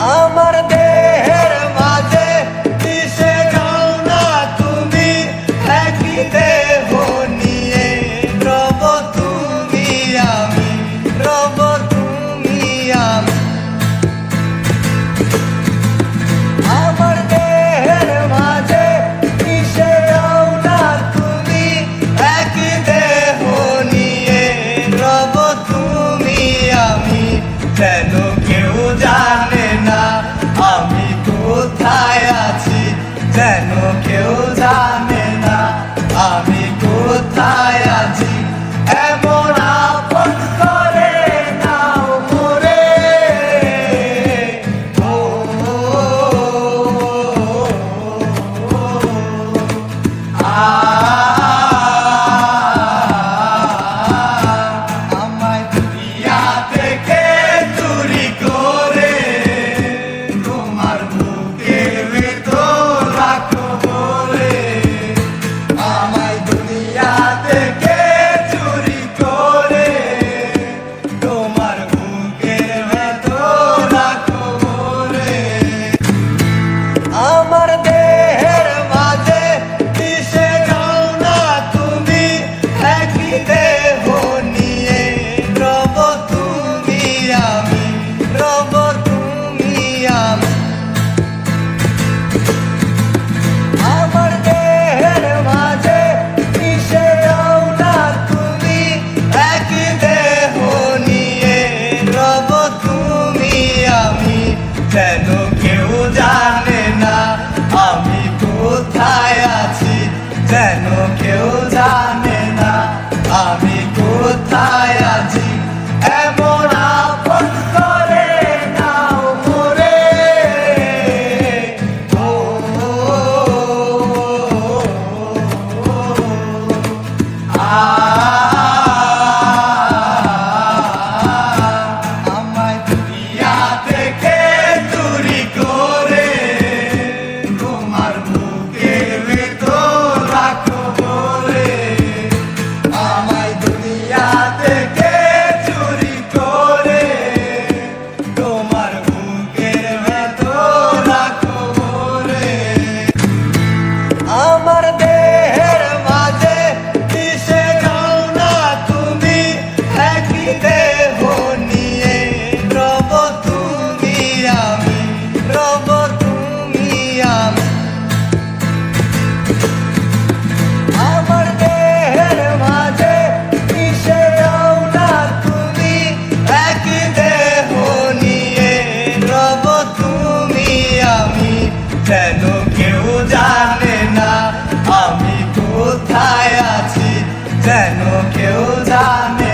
আমার দেহের মাঝে মিশে যাও না তুমি। একই দেহ নিয়ে রব তুমি আমি, রব তুমি আমি। আমার দেহের মাঝে মিশে যাও না তুমি। একই দেহ নিয়ে রব তুমি আমি। কেন আমি কোথায় আছি যেন কেউ জানে যেন কেউ জানে?